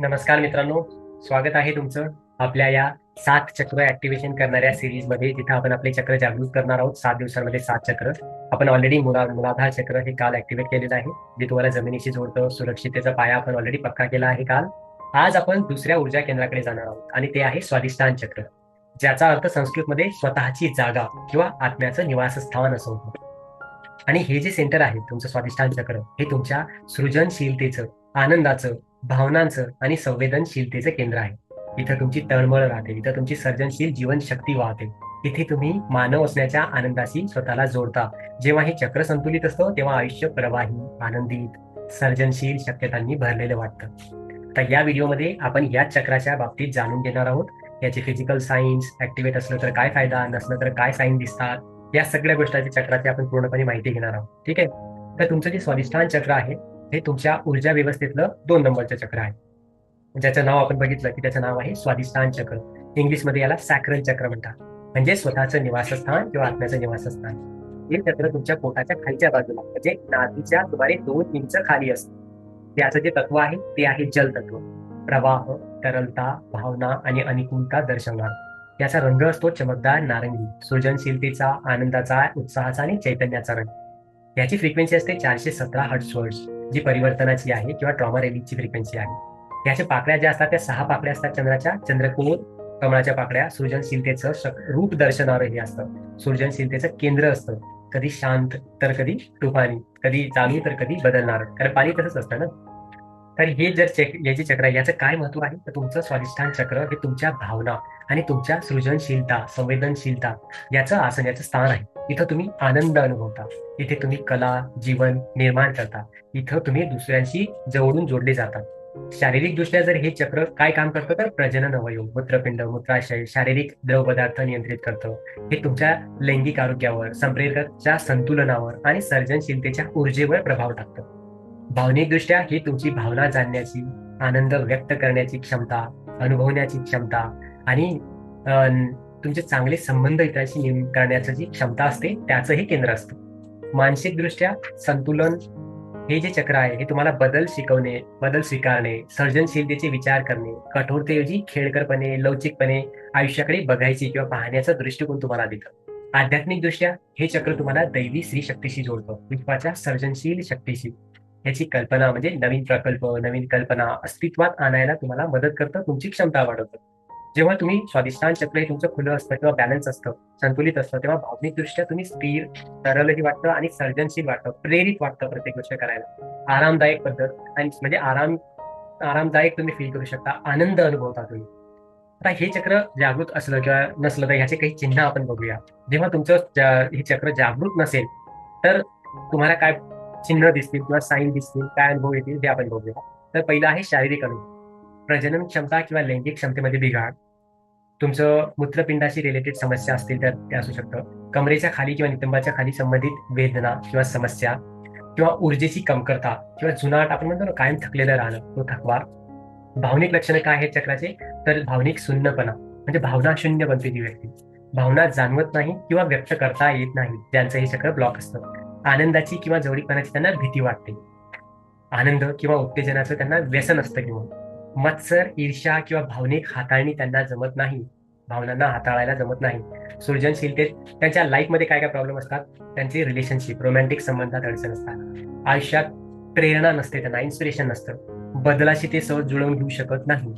नमस्कार मित्रांनो स्वागत आहे तुमचं आपल्या या सात चक्र ऍक्टिव्हेशन करणाऱ्या सिरीजमध्ये. जिथे आपण आपले चक्र जागृत करणार आहोत. सात दिवसांमध्ये सात चक्र. आपण ऑलरेडी मुला मुलाधार चक्र हे काल ऍक्टिव्हेट केलेलं आहे जे तुम्हाला जमिनीशी जोडतं सुरक्षिततेचा पाया आपण ऑलरेडी पक्का केला आहे काल. आज आपण दुसऱ्या ऊर्जा केंद्राकडे जाणार आहोत आणि ते आहे स्वादिष्टान चक्र ज्याचा अर्थ संस्कृतमध्ये स्वतःची जागा किंवा आत्म्याचं निवासस्थान असं होतं. आणि हे जे सेंटर आहे तुमचं स्वादिष्टान चक्र हे तुमच्या सृजनशीलतेचं आनंदाचं भावनांचं आणि संवेदनशीलतेचं केंद्र आहे. इथं तुमची तळमळ राहते इथं तुमची सर्जनशील जीवनशक्ती वाहते. इथे तुम्ही मानव असण्याच्या आनंदाशी स्वतःला जोडता. जेव्हा हे चक्र संतुलित असतं तेव्हा आयुष्य प्रवाही आनंदित सर्जनशील शक्यतांनी भरलेलं वाटतं. तर या व्हिडिओमध्ये आपण याच चक्राच्या बाबतीत जाणून घेणार आहोत. याचे फिजिकल सायन्स ऍक्टिव्हेट असलं तर काय फायदा नसलं तर काय साईन दिसतात? या सगळ्या गोष्टीची चक्राची आपण पूर्णपणे माहिती घेणार आहोत. ठीक आहे? तर तुमचं जे स्वादिष्ठान चक्र आहे हे तुमच्या ऊर्जा व्यवस्थेतलं दोन नंबरचं चक्र आहे. ज्याचं नाव आपण बघितलं की त्याचं नाव आहे स्वादिष्ठान चक्र. इंग्लिशमध्ये याला सॅक्रल चक्र म्हणतात. म्हणजे स्वतःचं निवासस्थान किंवा आत्म्याचं निवासस्थान. हे चक्र तुमच्या पोटाच्या खालच्या बाजूला म्हणजे नादीच्या सुमारे दोन इंच खाली असतं. त्याचं जे तत्व आहे ते आहे जल तत्व. प्रवाह तरलता भावना आणि अनुकूलता दर्शवणार. याचा रंग असतो चमकदार नारंगी. सृजनशीलतेचा आनंदाचा उत्साहाचा आणि चैतन्याचा रंग. याची फ्रिक्वेन्सी असते चारशे सतरा हर्ट्स जी परिवर्तनाची आहे किंवा ट्रॉमा रेलीची फ्रिक्वेन्सी आहे. याच्या पाकळ्या ज्या असतात त्या सहा पाकळ्या असतात चंद्राच्या. चंद्रकोर कमळाच्या पाकड्या सृजनशीलतेचं रूप दर्शनावर हे असतं. सृजनशीलतेचं केंद्र असतं. कधी शांत तर कधी तुफानी. कधी चालू तर कधी बदलणार. कारण पाणी तसंच असतं ना. तर हे जर चक हे जे चक्र आहे याचं काय महत्त्व आहे? तर तुमचं स्वाधिष्ठान चक्र हे तुमच्या भावना आणि तुमच्या सृजनशीलता संवेदनशीलता याचं आसन याचं स्थान आहे. इथं तुम्ही आनंद अनुभवता. इथे तुम्ही कला जीवन निर्माण करता. इथं तुम्ही दुसऱ्यांशी जवळून जोडले जाता. शारीरिक दृष्ट्या जर हे चक्र काय काम करतं तर प्रजनन अवयव मूत्रपिंड मूत्राशय शारीरिक द्रव पदार्थ नियंत्रित करतं. हे तुमच्या लैंगिक आरोग्यावर संप्रेरकाच्या संतुलनावर आणि सर्जनशीलतेच्या ऊर्जेवर प्रभाव टाकतं. भावनिक दृष्ट्या ही तुमची भावना जाणण्याची आनंद व्यक्त करण्याची क्षमता अनुभवण्याची क्षमता आणि तुमचे चांगले संबंध इतरांशी करण्याची जी क्षमता असते त्याचं हे केंद्र असतं. मानसिक दृष्ट्या संतुलन हे जे चक्र आहे हे तुम्हाला बदल शिकवणे बदल स्वीकारणे सर्जनशीलतेचे विचार करणे कठोरतेऐवजी खेळकरपणे लवचिकपणे आयुष्याकडे बघायची किंवा पाहण्याचा दृष्टिकोन तुम्हाला देतं. आध्यात्मिक दृष्ट्या हे चक्र तुम्हाला दैवी स्त्री शक्तीशी जोडतं विश्वाच्या सर्जनशील शक्तीशी. याची कल्पना म्हणजे नवीन प्रकल्प नवीन कल्पना अस्तित्वात आणायला तुम्हाला मदत करतं तुमची क्षमता वाढवतं. जेव्हा तुम्ही स्वादिष्टान चक्र हे तुमचं खुलं असतं किंवा बॅलन्स असतं संतुलित असतं तेव्हा भावनिक दृष्ट्या तुम्ही स्थिर तरलही वाटतं आणि सर्जनशील वाटतं प्रेरित वाटतं प्रत्येक गोष्ट करायला. आरामदायक पद्धत आणि म्हणजे आराम आरामदायक तुम्ही फील करू शकता आनंद अनुभवता तुम्ही. आता हे चक्र जागृत असलं किंवा नसलं तर ह्याचे काही चिन्ह आपण बघूया. जेव्हा तुमचं हे चक्र जागृत नसेल तर तुम्हाला काय चिन्ह दिसतील किंवा साईन दिसतील काय अनुभव येतील ते आपण बघूया. तर पहिला आहे शारीरिक अनुभव. प्रजनन क्षमता किंवा लैंगिक क्षमतेमध्ये बिघाड. तुमचं मूत्रपिंडाशी रिलेटेड समस्या असतील तर ते असू शकतं. कमरेच्या खाली किंवा नितंबाच्या खाली संबंधित वेदना किंवा समस्या किंवा ऊर्जेची कमतरता किंवा जुनाट आपण म्हणतो ना कायम थकलेलं राहणं तो थकवा. भावनिक लक्षणं काय आहेत चक्राचे? तर भावनिक शून्यपणा म्हणजे भावना शून्य बनते ती व्यक्ती. भावना जाणवत नाही किंवा व्यक्त करता येत नाही. ज्यांचं हे चक्र ब्लॉक असतं. आनंदाची किंवा जवळीकपणाची त्यांना भीती वाटते. आनंद किंवा उत्तेजनाचं त्यांना व्यसन असतं किंवा मत्सर ईर्ष्या किंवा भावनिक हाताळणी त्यांना जमत नाही. भावनांना हाताळायला जमत नाही. सृजनशीलतेत त्यांच्या लाईफमध्ये काय काय प्रॉब्लेम असतात? त्यांचे रिलेशनशिप रोमॅन्टिक संबंधात अडचण असतात. आयुष्यात प्रेरणा नसते त्यांना इन्स्पिरेशन नसतं. बदलाशी ते सहज जुळवून घेऊ शकत नाही.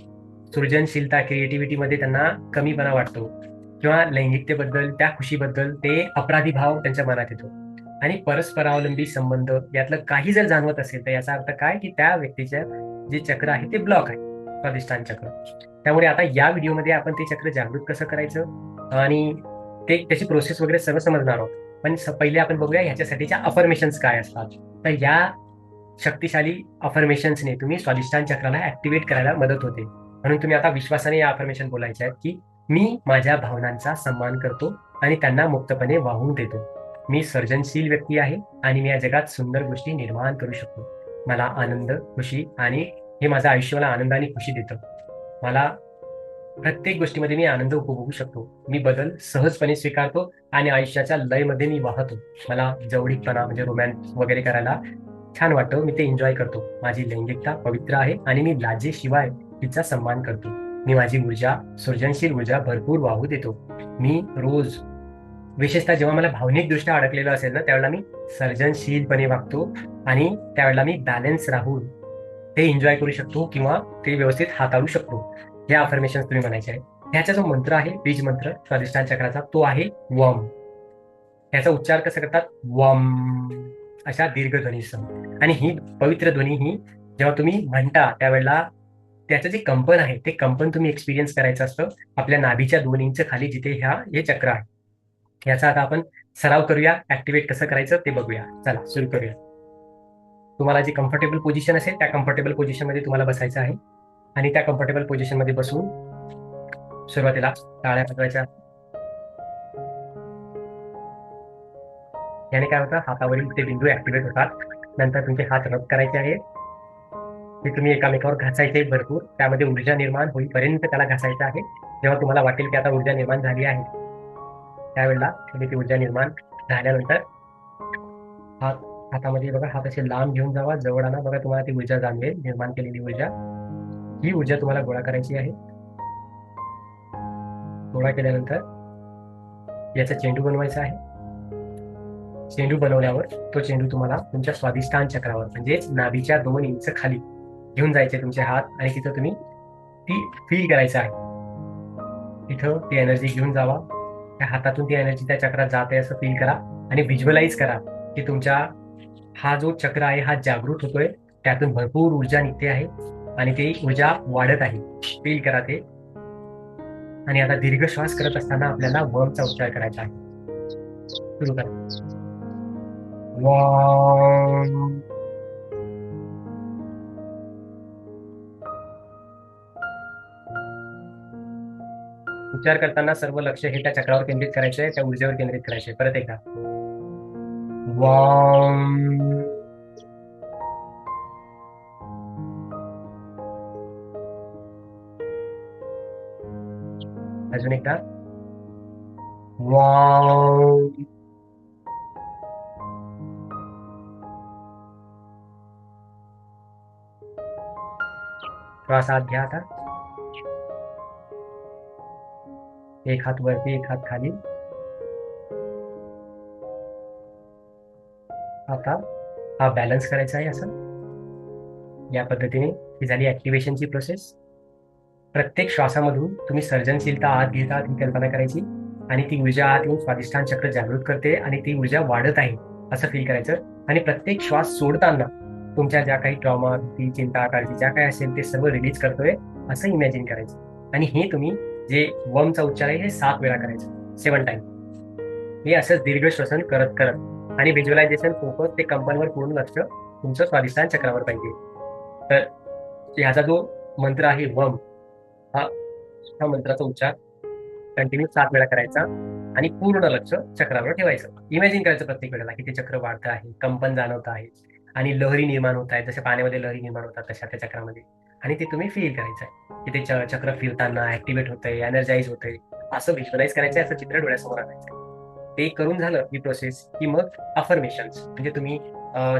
सृजनशीलता क्रिएटिव्हिटीमध्ये त्यांना कमीपणा वाटतो. किंवा लैंगिकतेबद्दल त्या खुशीबद्दल ते अपराधी भाव त्यांच्या मनात येतो. आणि परस्परावलंबी संबंध यातलं काही जर जाणवत असेल तर याचा अर्थ काय? की त्या व्यक्तीच्या जे चक्र आहे ते ब्लॉक आहे स्वादिष्ठान चक्र. त्यामुळे आता या व्हिडिओमध्ये आपण ते चक्र जागृत कसं करायचं? आणि ते त्याची प्रोसेस वगैरे सर्व समजणार आहोत. पण पहिले आपण बघूया ह्याच्यासाठीच्या अफर्मेशन्स काय असतात. तर या शक्तिशाली अफर्मेशन्सने तुम्ही स्वादिष्ठान चक्राला ऍक्टिव्हेट करायला मदत होते. म्हणून तुम्ही आता विश्वासाने या अफर्मेशन बोलायचे आहेत की मी माझ्या भावनांचा सन्मान करतो आणि त्यांना मुक्तपणे वाहून देतो. मी सर्जनशील व्यक्ती आहे आणि मी या जगात सुंदर गोष्टी निर्माण करू शकतो. मला आनंद खुशी आणि हे माझं आयुष्य मला आनंद आणि खुशी देतं. मला प्रत्येक गोष्टीमध्ये मी आनंद उपभोगू शकतो. मी बदल सहजपणे स्वीकारतो आणि आयुष्याच्या लयमध्ये मी वाहतो. मला जवळीकपणा म्हणजे रोमॅन्स वगैरे करायला छान वाटतं. मी ते एन्जॉय करतो. माझी लैंगिकता पवित्र आहे आणि मी लाजेशिवाय तिचा सन्मान करतो. मी माझी ऊर्जा सृजनशील ऊर्जा भरपूर वाहू देतो. मी रोज विशेषतः जेव्हा मला भावनिक दृष्ट्या अडकलेलं असेल ना त्यावेळेला मी सर्जनशीलपणे वागतो आणि त्यावेळेला मी बॅलन्स राहून ते एन्जॉय करू शकतो किंवा ते व्यवस्थित हाताळू शकतो. हे अफर्मेशन तुम्ही म्हणायचे आहे ह्याचा जो मंत्र आहे बीज मंत्र स्वादिष्टान चक्राचा तो आहे वम. ह्याचा उच्चार कसा करतात? वम. अशा दीर्घध्वनीसह आणि ही पवित्र ध्वनी ही जेव्हा तुम्ही म्हणता त्यावेळेला त्याचं जे कंपन आहे ते कंपन तुम्ही एक्सपिरियन्स करायचं असतं आपल्या नाभीच्या दोन इंच खाली जिथे ह्या हे चक्र आहे. याचा आता आपण सराव करूया ऍक्टिवेट कसं करायचं ते बघूया. चला सुरू करूया. तुम्हाला जी कम्फर्टेबल पोझिशन असेल त्या कम्फर्टेबल पोझिशनमध्ये तुम्हाला बसायचं आहे. आणि त्या कम्फर्टेबल पोझिशनमध्ये बसून सुरुवातीला टाळ्या वाजवायच्या याने काय होतं? हातावरील ते बिंदू ऍक्टिवेट होतात. नंतर तुमचे हात रब करायचे आहेत ते तुम्ही एकामेकावर घासायचे भरपूर. त्यामध्ये ऊर्जा निर्माण होईपर्यंत त्याला घासायचं आहे. जेव्हा तुम्हाला वाटेल की आता ऊर्जा निर्माण झाली आहे. त्यावेळेला तुम्ही ती ऊर्जा निर्माण झाल्यानंतर हात हातामध्ये बघा हात असे लांब घेऊन जावा. जवळ आणा बघा तुम्हाला ती ऊर्जा जाणवेल निर्माण केलेली ऊर्जा. ही ऊर्जा तुम्हाला गोळा करायची आहे. गोळा केल्यानंतर याचा चेंडू बनवायचा आहे. चेंडू बनवल्यावर तो चेंडू तुम्हाला तुमच्या स्वादिष्टान चक्रावर म्हणजेच नाभीच्या दोन इंच खाली घेऊन जायचे तुमचे हात आणि तिथं तुम्ही ती फील करायचं आहे. तिथं ती एनर्जी घेऊन जावा. त्या हातातून ती एनर्जी त्या चक्रात जाते असं फील करा आणि व्हिज्युअलाइज करा की तुमच्या हा जो चक्र आहे हा जागृत होतोय. त्यातून भरपूर ऊर्जा निघते आहे आणि ती ऊर्जा वाढत आहे. फील करा ते. आणि आता दीर्घ श्वास करत असताना आपल्याला वर्मचा उच्चार करायचा आहे. सुरू करा. वा उच्चार करताना सर्व लक्ष हे त्या चक्रावर केंद्रित करायचे आहे त्या ऊर्जेवर केंद्रित करायचे. परत एकदा. वम. अजून एकदा. वम. श्वास आत घ्या आता. एक हात वरती एक हात खाली. आता हा बॅलन्स करायचा आहे असं. या पद्धतीने ही झाली ऍक्टिव्हेशनची प्रोसेस प्रत्येक श्वासामधून तुम्ही सर्जनशीलता आत घेतात ही कल्पना करायची. आणि ती ऊर्जा आत येऊन स्वाधिष्ठान चक्र जागृत करते आणि ती ऊर्जा वाढत आहे असं फील करायचं. आणि प्रत्येक श्वास सोडताना तुमच्या ज्या काही ट्रॉमा भीती चिंता काळजी ज्या काही असेल ते सर्व रिलीज करतोय असं इमॅजिन करायचं. आणि हे तुम्ही जे वमचा उच्चार आहे हे सात वेळा करायचं. सेवन टाइम हे असंच दीर्घ श्वसन करत करत आणि व्हिज्युअलायझेशन फोकस ते कंपनवर पूर्ण लक्ष तुमचं स्वाधिष्ठान चक्रावर पाहिजे. तर ह्याचा जो मंत्र आहे वम हा हा मंत्राचा उच्चार कंटिन्यू सात वेळा करायचा आणि पूर्ण लक्ष चक्रावर ठेवायचं. इमॅजिन करायचं प्रत्येक वेळेला की ते चक्र वाढतं आहे कंपन जाणवत आहे आणि लहरी निर्माण होत आहे. जसे पाण्यामध्ये लहरी निर्माण होतात तशा त्या चक्रामध्ये. आणि ते तुम्ही फील करायचं आहे. की ते चक्र फिरताना ऍक्टिव्हेट होतंय एनर्जाईज होतंय. असं व्हिज्युअलाइज करायचं असं चित्र डोळ्यासमोर आणायचं ते करून झालं ही प्रोसेस की मग अफर्मेशन म्हणजे तुम्ही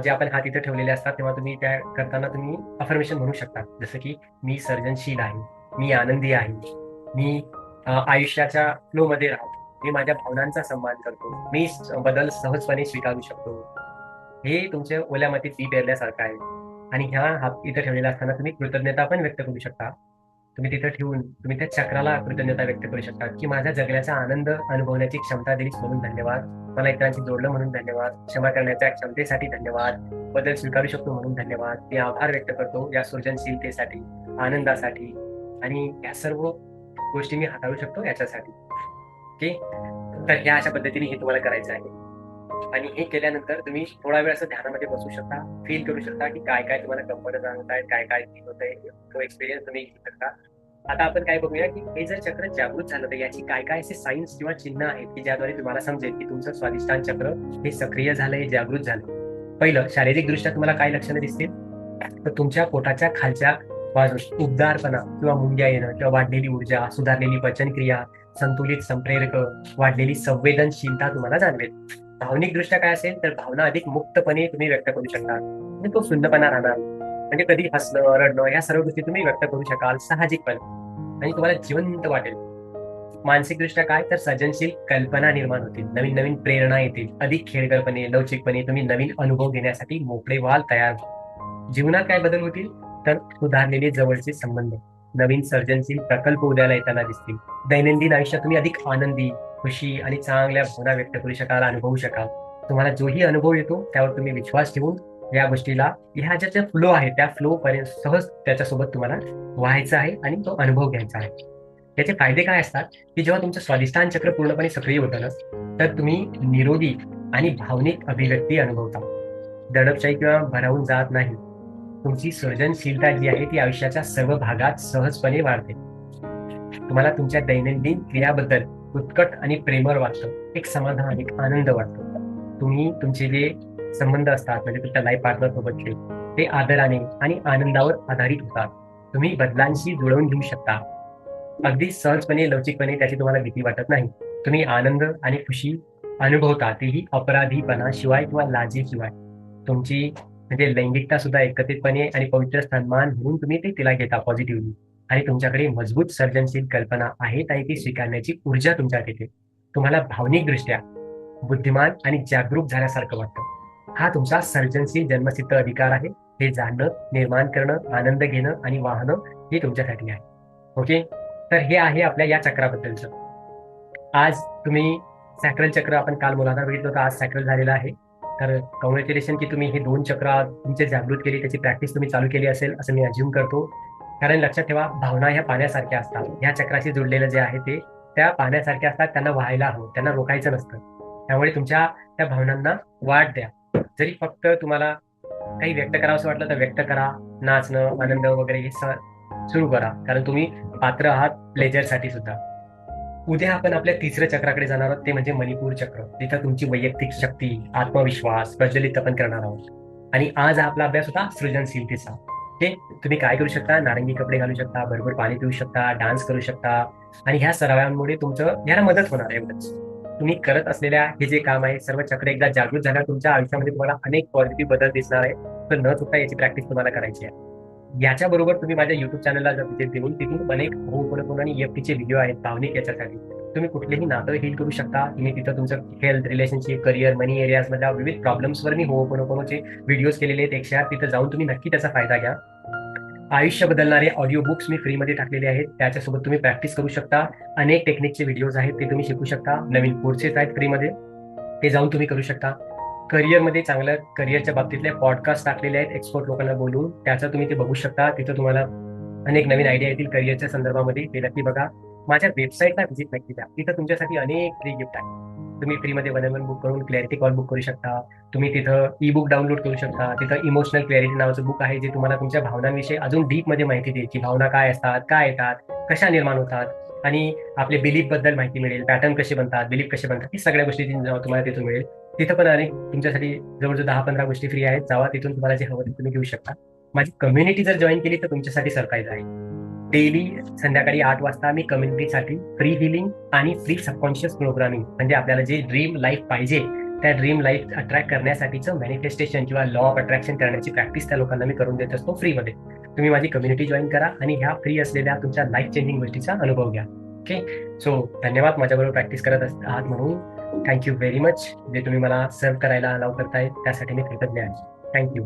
जे आपण हात इथं ठेवलेले असतात तेव्हा तुम्ही त्या करताना तुम्ही अफर्मेशन म्हणू शकता. जसं की मी सर्जनशील आहे मी आनंदी आहे मी आयुष्याच्या फ्लो मध्ये राहतो मी माझ्या भावनांचा सन्मान करतो मी बदल सहजपणे स्वीकारू शकतो. हे तुमच्या ओल्या मातीत बी पेरल्यासारखं आहे. आणि ह्या हात इथं ठेवलेला असताना तुम्ही कृतज्ञता पण व्यक्त करू शकता. तुम्ही तिथं ठेवून तुम्ही त्या चक्राला कृतज्ञता व्यक्त करू शकता. की माझ्या जगण्याचा आनंद अनुभवण्याची क्षमता दिलीच म्हणून धन्यवाद. मला इतरांशी जोडलं म्हणून धन्यवाद. क्षमा करण्याच्या क्षमतेसाठी धन्यवाद. बदल स्वीकारू शकतो म्हणून धन्यवाद. मी आभार व्यक्त करतो या सृजनशीलतेसाठी आनंदासाठी आणि या सर्व गोष्टी मी हाताळू शकतो याच्यासाठी. ओके तर ह्या अशा पद्धतीने हे तुम्हाला करायचं आहे. आणि हे केल्यानंतर तुम्ही थोडा वेळ असं ध्यानामध्ये बसू शकता फील करू शकता की काय काय तुम्हाला कंपनी जाणवत काय काय फील होत आहे तो एक्सपिरियन्स तुम्ही घेऊ शकता. आता आपण काय बघूया की हे जर चक्र जागृत झालं तर याची काय काय असे सायन्स किंवा चिन्ह आहेत की ज्याद्वारे तुम्हाला समजेल की तुमचं स्वादिष्ठान चक्र हे सक्रिय झालं हे जागृत झालं पहिलं शारीरिक दृष्ट्या तुम्हाला काय लक्षणं दिसतील? तर तुमच्या पोटाच्या खालच्या बाजूस उबदारपणा किंवा मुंग्या येणं किंवा वाढलेली ऊर्जा सुधारलेली पचनक्रिया संतुलित संप्रेरक वाढलेली संवेदनशीलता तुम्हाला जाणवेल. भावनिक दृष्ट्या काय असेल तर भावना अधिक मुक्तपणे तुम्ही व्यक्त करू शकता. म्हणजे तो सुंदरपणा राहणार. म्हणजे कधी हसणं रडणं या सर्व गोष्टी तुम्ही व्यक्त करू शकाल साहजिकपणे. आणि तुम्हाला जिवंत वाटेल. मानसिकदृष्ट्या काय? तर सर्जनशील कल्पना निर्माण होतील. नवीन नवीन प्रेरणा येतील. अधिक खेळगरपणे लवचिकपणे तुम्ही नवीन अनुभव घेण्यासाठी मोकळे व्हाल तयार जीवनात काय बदल होतील? तर सुधारलेले जवळचे संबंध. नवीन सर्जनशील प्रकल्प उद्याला येताना दिसतील. दैनंदिन आयुष्यात तुम्ही अधिक आनंदी खुशी आणि चांगल्या भावना व्यक्त करू शकाल अनुभवू शकाल. तुम्हाला जोही अनुभव येतो त्यावर तुम्ही विश्वास ठेवून या गोष्टीला ह्या ज्या फ्लो आहे त्या फ्लो पर्यंत सहज त्याच्यासोबत तुम्हाला व्हायचं आहे आणि तो अनुभव घ्यायचा आहे. त्याचे फायदे काय असतात? की जेव्हा तुमचं स्वादिष्टान चक्र पूर्णपणे सक्रिय होतं ना तर तुम्ही निरोगी आणि भावनिक अभिव्यक्ती अनुभवता. दडपशाही किंवा भरावून जात नाही. तुमची सर्जनशीलता जी आहे ती आयुष्याच्या सर्व भागात सहजपणे वाढते. तुम्हाला तुमच्या दैनंदिन क्रियाबद्दल उत्कट आणि प्रेमळ वाटतं. एक समाधान एक आनंद वाटतो. तुम्ही तुमचे जे संबंध असतात म्हणजे तुमच्या लाईफ पार्टनर सोबतचे ते आदराने आणि आनंदावर आधारित होतात. तुम्ही बदलांशी जुळवून घेऊ शकता. अगदी सहजपणे लवचिकपणे त्याची तुम्हाला भीती वाटत नाही. तुम्ही आनंद आणि खुशी अनुभवता तेही अपराधीपणा शिवाय किंवा लाजेशिवाय. तुमची म्हणजे लैंगिकता सुद्धा एकत्रितपणे आणि पवित्र सन्मान म्हणून तुम्ही ते तिला घेता पॉझिटिव्हली आणि तुमच्याकडे मजबूत सर्जनशील कल्पना आहेत आणि ती स्वीकारण्याची ऊर्जा तुमच्यात येते तुम्हाला भावनिकदृष्ट्या बुद्धिमान आणि जागरूक झाल्यासारखं वाटतं. हा तुमचा सर्जनशील जन्मसिद्ध अधिकार आहे. हे जाणणं निर्माण करणं आनंद घेणं आणि वाहणं हे तुमच्यासाठी आहे. ओके? तर हे आहे आपल्या या चक्राबद्दलचं. आज तुम्ही सॅक्रल चक्र आपण काल मुलांना बघितलं होतं. आज सॅक्रल झालेलं आहे. तर कॉंग्रॅच्युलेशन की तुम्ही हे दोन चक्र तुमचे जागृत केली त्याची प्रॅक्टिस तुम्ही चालू केली असेल असं मी अज्युम करतो. कारण लक्षात ठेवा भावना ह्या पाण्यासारख्या असतात. ह्या चक्राशी जुडलेलं जे आहे ते त्या पाण्यासारख्या असतात त्यांना व्हायला हवं त्यांना रोखायचं नसतं. त्यामुळे तुमच्या त्या भावनांना वाट द्या. जरी फक्त तुम्हाला काही व्यक्त करावं असं वाटलं तर व्यक्त करा. नाचणं आनंद वगैरे हे सुरू करा. कारण तुम्ही पात्र आहात प्लेजरसाठी सुद्धा. उद्या आपण आपल्या तिसऱ्या चक्राकडे जाणार आहोत ते म्हणजे मणिपूर चक्र. जिथं तुमची वैयक्तिक शक्ती आत्मविश्वास प्रज्वलित आपण करणार आहोत. आणि आज आपला अभ्यास होता सृजनशीलतेचा. ठीक तुम्ही काय करू शकता? नारंगी कपडे घालू शकता भरपूर पाणी पिऊ शकता डान्स करू शकता. आणि ह्या सरावांमुळे तुमचं याला मदत होणार एवढंच तुम्ही करत असलेल्या हे जे काम आहे सर्व चक्र एकदा जागृत झाल्या तुमच्या आयुष्यामध्ये तुम्हाला अनेक पॉझिटिव्ह बदल दिसणार आहे. तर न चुकता याची प्रॅक्टिस तुम्हाला करायची आहे. याच्या बरोबर तुम्ही माझ्या युट्यूब चॅनलला व्हिजिट देऊन तिथून अनेक होम आणि एफटीचे व्हिडिओ आहेत भावनिक याच्यासाठी तुम्ही कुठलेही नातं हिल करू शकता. तुम्ही तिथं तुमचं health relationship career money areas मधल्या विविध प्रॉब्लेम्सवर मी होमोपोनोपोनोचे व्हिडिओज केलेले आहेत. एकशे आठ तिथं जाऊन तुम्ही नक्की त्याचा फायदा घ्या. आयुष्य बदलणारे ऑडिओ बुक्स मी फ्रीमध्ये टाकलेले आहेत. त्याच्यासोबत तुम्ही प्रॅक्टिस करू शकता. अनेक टेक्निकचे व्हिडिओज आहेत ते तुम्ही शिकू शकता. नवीन कोर्सेस आहेत फ्रीमध्ये ते जाऊन तुम्ही करू शकता. करिअरमध्ये चांगलं करिअरच्या बाबतीतले पॉडकास्ट टाकलेले आहेत एक्सपर्ट लोकांना बोलून. त्याचं तुम्ही ते बघू शकता. तिथं तुम्हाला अनेक नवीन आयडिया येतील करिअरच्या संदर्भामध्ये. ते नक्की बघा. माझ्या वेबसाईटला व्हिजिट नक्की द्या. तिथं तुमच्यासाठी अनेक फ्री गिफ्ट आहे तुम्ही फ्रीमध्ये वन वन बुक करून क्लॅरिटी कॉल बुक करू शकता. तुम्ही तिथं ई बुक डाउनलोड करू शकता. तिथं इमोशनल क्लॅरिटी नावाचं बुक आहे जे तुम्हाला तुमच्या भावनांविषयी अजून डीपमध्ये माहिती देईल. की भावना काय असतात काय येतात कशा निर्माण होतात आणि आपले बिलीफबद्दल माहिती मिळेल. पॅटर्न कसे बनतात बिलीफ कसे बनतात ही सगळ्या गोष्टी तुम्हाला तिथून मिळेल. तिथं पण अनेक तुमच्यासाठी जवळजवळ दहा पंधरा गोष्टी फ्री आहेत जावा तिथून तुम्हाला जे हवं ते तुम्ही घेऊ शकता. माझी कम्युनिटी जर जॉईन केली तर तुमच्यासाठी सरप्राईज आहे. डेली संध्याकाळी आठ वाजता मी कम्युनिटीसाठी फ्री हिलिंग आणि फ्री सबकॉन्शियस प्रोग्रामिंग म्हणजे आपल्याला जे ड्रीम लाईफ पाहिजे त्या ड्रीम लाईफ अट्रॅक्ट करण्यासाठीचं मॅनिफेस्टेशन किंवा लॉ ऑफ अट्रॅक्शन करण्याची प्रॅक्टिस त्या लोकांना मी करून देत असतो फ्रीमध्ये तुम्ही माझी कम्युनिटी जॉईन करा आणि ह्या फ्री असलेल्या तुमच्या लाईफ चेंजिंग गोष्टीचा अनुभव घ्या. ओके सो धन्यवाद. माझ्याबरोबर प्रॅक्टिस करत आहात म्हणून. थँक्यू व्हेरी मच जे तुम्ही मला सर्व करायला अलाव करताय त्यासाठी मी कृतज्ञ आहे. थँक्यू